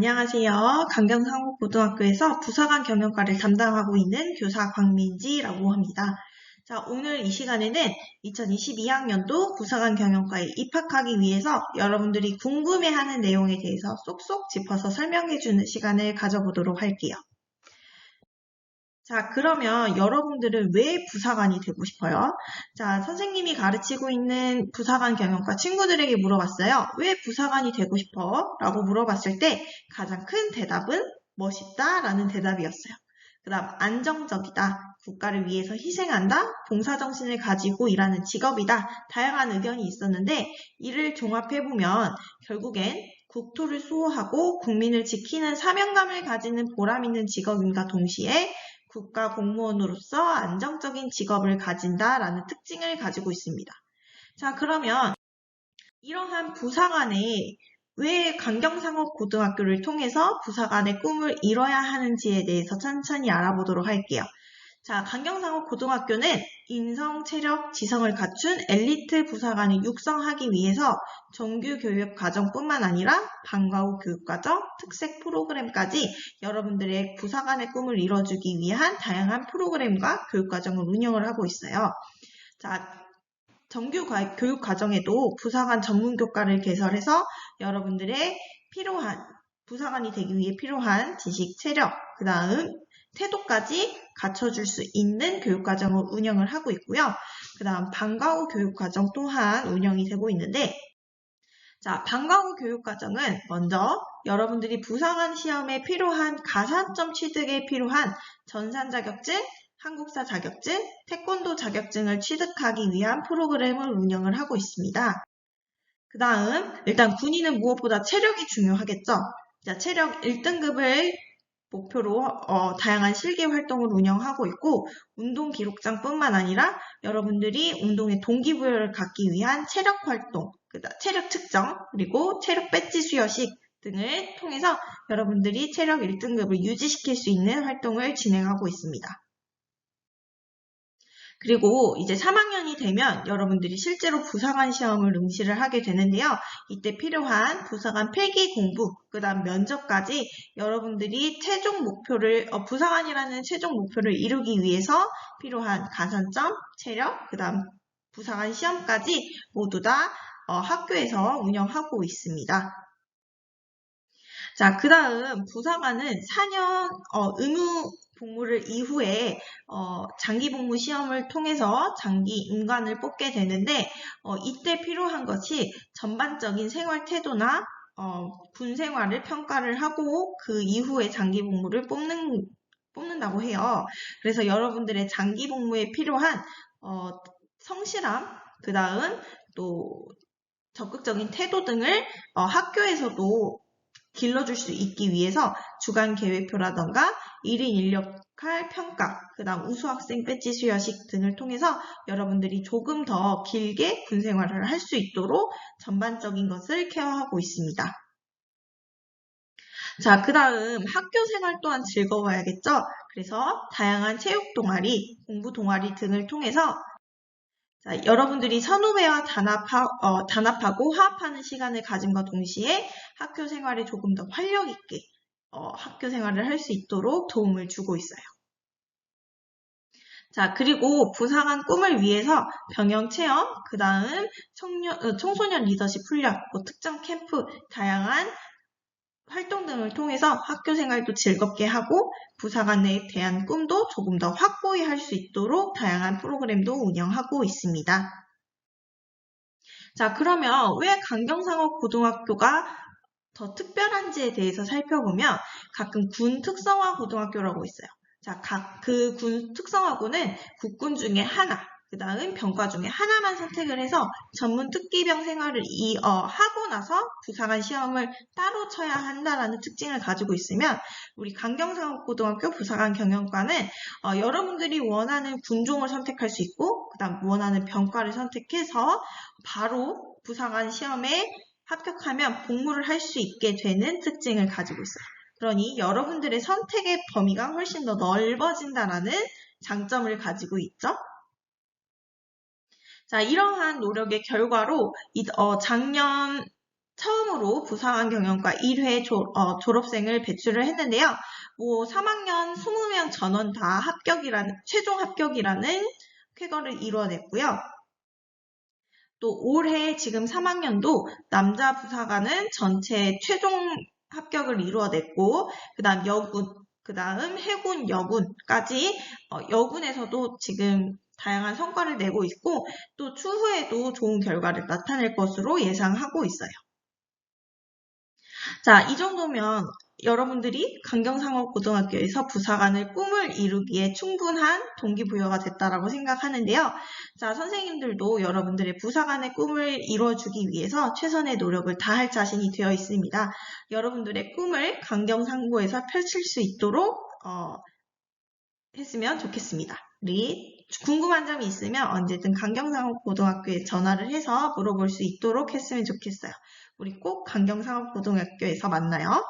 안녕하세요. 강경상국고등학교에서 부사관 경영과를 담당하고 있는 교사 광민지라고 합니다. 자, 오늘 이 시간에는 2022학년도 부사관 경영과에 입학하기 위해서 여러분들이 궁금해하는 내용에 대해서 쏙쏙 짚어서 설명해주는 시간을 가져보도록 할게요. 자, 그러면 여러분들은 왜 부사관이 되고 싶어요? 자, 선생님이 가르치고 있는 부사관 경영과 친구들에게 물어봤어요. 왜 부사관이 되고 싶어? 라고 물어봤을 때 가장 큰 대답은 멋있다 라는 대답이었어요. 그 다음 안정적이다. 국가를 위해서 희생한다. 봉사정신을 가지고 일하는 직업이다. 다양한 의견이 있었는데 이를 종합해보면 결국엔 국토를 수호하고 국민을 지키는 사명감을 가지는 보람 있는 직업인과 동시에 국가 공무원으로서 안정적인 직업을 가진다라는 특징을 가지고 있습니다. 자, 그러면 이러한 부사관의 왜 강경상업고등학교를 통해서 부사관의 꿈을 이뤄야 하는지에 대해서 천천히 알아보도록 할게요. 자, 강경상업 고등학교는 인성, 체력, 지성을 갖춘 엘리트 부사관을 육성하기 위해서 정규 교육 과정뿐만 아니라 방과 후 교육 과정, 특색 프로그램까지 여러분들의 부사관의 꿈을 이뤄주기 위한 다양한 프로그램과 교육 과정을 운영을 하고 있어요. 자, 정규 교육 과정에도 부사관 전문 교과를 개설해서 여러분들의 필요한 부사관이 되기 위해 필요한 지식, 체력, 그 다음 태도까지 갖춰줄 수 있는 교육과정을 운영을 하고 있고요. 그 다음 방과 후 교육과정 또한 운영이 되고 있는데 자, 방과 후 교육과정은 먼저 여러분들이 부상한 시험에 필요한 가산점 취득에 필요한 전산 자격증, 한국사 자격증, 태권도 자격증을 취득하기 위한 프로그램을 운영을 하고 있습니다. 그 다음, 일단 군인은 무엇보다 체력이 중요하겠죠? 자, 체력 1등급을 목표로 어, 다양한 실기 활동을 운영하고 있고 운동 기록장뿐만 아니라 여러분들이 운동의 동기부여를 갖기 위한 체력 활동, 체력 측정, 그리고 체력 배지 수여식 등을 통해서 여러분들이 체력 1등급을 유지시킬 수 있는 활동을 진행하고 있습니다. 그리고 이제 3학년이 되면 여러분들이 실제로 부사관 시험을 응시를 하게 되는데요. 이때 필요한 부사관 필기 공부, 그 다음 면접까지 여러분들이 최종 목표를, 어, 부사관이라는 최종 목표를 이루기 위해서 필요한 가산점, 체력, 그 다음 부사관 시험까지 모두 다 어, 학교에서 운영하고 있습니다. 자, 그 다음 부사관은 4년 어, 의무 복무를 이후에 어, 장기 복무 시험을 통해서 장기 인관을 뽑게 되는데 어, 이때 필요한 것이 전반적인 생활 태도나 어, 군 생활을 평가를 하고 그 이후에 장기 복무를 뽑는 뽑는다고 해요. 그래서 여러분들의 장기 복무에 필요한 어, 성실함, 그 다음 또 적극적인 태도 등을 어, 학교에서도 길러줄 수 있기 위해서 주간 계획표라던가 1인 인력할 평가, 그 다음 우수학생 배지 수여식 등을 통해서 여러분들이 조금 더 길게 군 생활을 할 수 있도록 전반적인 것을 케어하고 있습니다. 자, 그 다음 학교 생활 또한 즐거워야겠죠? 그래서 다양한 체육 동아리, 공부 동아리 등을 통해서 자, 여러분들이 선후배와 단합하, 어, 단합하고 화합하는 시간을 가짐과 동시에 학교 생활에 조금 더 활력 있게 어, 학교 생활을 할 수 있도록 도움을 주고 있어요. 자, 그리고 부상한 꿈을 위해서 병영 체험, 그 다음 어, 청소년 리더십 훈련, 뭐 특정 캠프, 다양한 활동 등을 통해서 학교 생활도 즐겁게 하고 부사관에 대한 꿈도 조금 더 확고히 할 수 있도록 다양한 프로그램도 운영하고 있습니다. 자, 그러면 왜 강경상업 고등학교가 더 특별한지에 대해서 살펴보면 가끔 군 특성화 고등학교라고 있어요. 자, 각 그 군 특성화고는 국군 중에 하나, 그 다음 병과 중에 하나만 선택을 해서 전문 특기병 생활을 이, 어, 하고 나서 부사관 시험을 따로 쳐야 한다라는 특징을 가지고 있으면 우리 강경상업고등학교 부사관 경영과는 어, 여러분들이 원하는 군종을 선택할 수 있고 그 다음 원하는 병과를 선택해서 바로 부사관 시험에 합격하면 복무를 할 수 있게 되는 특징을 가지고 있어요. 그러니 여러분들의 선택의 범위가 훨씬 더 넓어진다라는 장점을 가지고 있죠. 자, 이러한 노력의 결과로 어, 작년 처음으로 부사관 경영과 1회 조, 어, 졸업생을 배출을 했는데요. 뭐 3학년 20명 전원 다 합격이라는 최종 합격이라는 쾌거를 이루어냈고요. 또 올해 지금 3학년도 남자 부사관은 전체 최종 합격을 이루어냈고 그다음 여군, 그다음 해군, 여군까지 어, 여군에서도 지금 다양한 성과를 내고 있고 또 추후에도 좋은 결과를 나타낼 것으로 예상하고 있어요. 자, 이 정도면 여러분들이 강경상업고등학교에서 부사관을 꿈을 이루기에 충분한 동기부여가 됐다라고 생각하는데요. 자, 선생님들도 여러분들의 부사관의 꿈을 이루어주기 위해서 최선의 노력을 다할 자신이 되어 있습니다. 여러분들의 꿈을 강경상고에서 펼칠 수 있도록 어, 했으면 좋겠습니다. 우리 궁금한 점이 있으면 언제든 강경상업고등학교에 전화를 해서 물어볼 수 있도록 했으면 좋겠어요. 우리 꼭 강경상업고등학교에서 만나요.